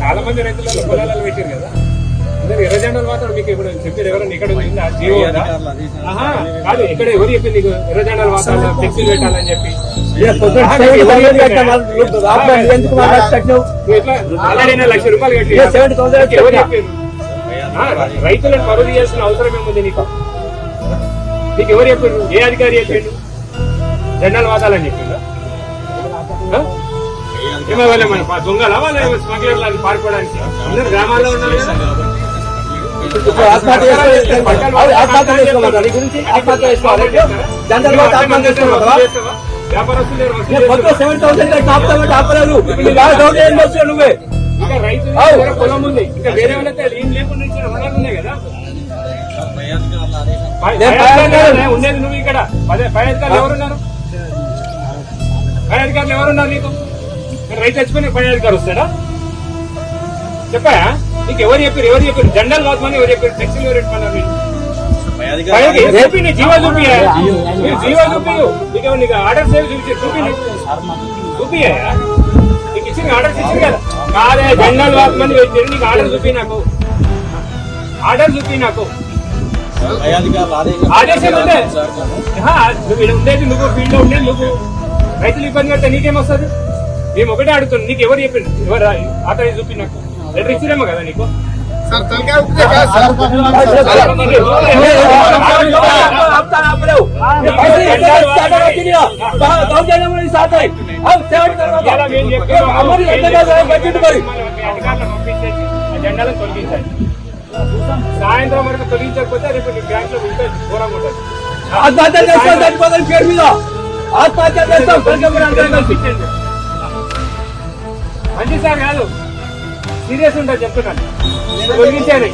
చాలా మంది రైతులలో పొలాలలో పెట్టారు కదా. అందరు ఎర్ర జెండాలు మాత్రం మీకు ఇప్పుడు చెప్పారు ఎవరైనా ఇక్కడ ఉందా? జీవో కాదు ఇక్కడ ఎవరు చెప్పింది నీకు ఎర్ర జెండాలు మాత్రం ఫ్లెక్సీలు పెట్టాలని చెప్పి? లక్ష రూపాయలు కట్టి ఏ, 70,000 నీకు ఎవరు చెప్పారు? రైతులను పరువు చేయాల్సిన అవసరం ఏముంది నీకు? నీకు ఎవరు చెప్పారు? ఏ అధికారి చెప్పిండు? జెండాలు వాదాలని చెప్పిండు? ఏమో వాళ్ళ మన పా- దొంగల వాళ్ళ స్మగ్లర్లు అది పారిపోవడానికి. అందరు గ్రామాల్లో ఉన్నారు ఆత్మహత్య చేసుకోవాలి. గురించి ఆత్మహత్య చేసుకోవాలి. జనరల్ ఆత్మహత్య మొత్తం. సెవెన్ థౌసండ్ ఆపుతామంటే బాగా నువ్వే? పొలం ఉంది. ఇంకా వేరే వాళ్ళకి ఏం లేకుండా ఉన్నాయి కదా. అధికారులు అధికారులు. ఉండేది నువ్వు ఇక్కడ. పై పై అధికారులు ఎవరున్నారు? పై అధికారులు ఎవరున్నారు నీకు? రైతు చచ్చిపోయిన పై అధికారి వస్తాడా? చెప్పా నీకు ఎవరు చెప్పారు? ఎవరు చెప్పారు? జెండల్ కాదు ఎవరు చెప్పారు? ఫ్లెక్సీలు ఎవరు పెట్టుకున్నారు మీరు పైకి చూపి నీ జీవో చూపి జీవో చూపి నీకు ఎవరు నీకు ఆర్డర్స్ ఏవి చూపి చూపి చూపి నీకు ఇచ్చిన ఆర్డర్స్ ఇచ్చింది కదా. కాదే జెండల్ వాక్మని వచ్చి నీకు ఆర్డర్ చూపి నాకు. ఆర్డర్ చూపి నాకు. ఆదేశం ఉందే. ఆహా, నువ్వు ఈడ ఉండేది నువ్వు ఫీల్డ్లో ఉండేది నువ్వు. రైతులు ఇబ్బంది పడితే నీకేం వస్తుంది? మేము ఒకటే అడుగుతున్నాం నీకు ఎవరు చెప్పింది ఎవరు అతని చూపి నాకు లెటర్ ఇచ్చిరేమో కదా నీకు సార్ తలకాయ ఉప్పితే కాదు సార్ ఆపుతాను, ఆపలేవు. నేను పైసలు ఎక్కడ స్టార్ట్ అవుతుంది ఇక. బా- దౌర్జన్యం అనేది స్టార్ట్ అయ్యి. అవు, సెవెన్ తర్వాత. ఇలా మేము ఏ, చెప్తున్నాం. అమ్మని ఎంత కాదు, బడ్జెట్ మరి. మీ అధికారులను పంపించేసి ఆ జెండాలను తొలగించండి సాయంత్రం వరకు తొలగించకపోతే రేపు నీ బ్యాంక్ లో ఉంటుంది ఘోరంగా ఉంటుంది ఆత్మహత్య చేస్తాం చచ్చిపోతాం పేరు మీద ఆత్మహత్య చేస్తాం పలికమని అందరం కలిసి పంపించండి మంచి సార్ కాదు. సీరియస్ ఉంటా చెప్తున్నాను. తొలగించేది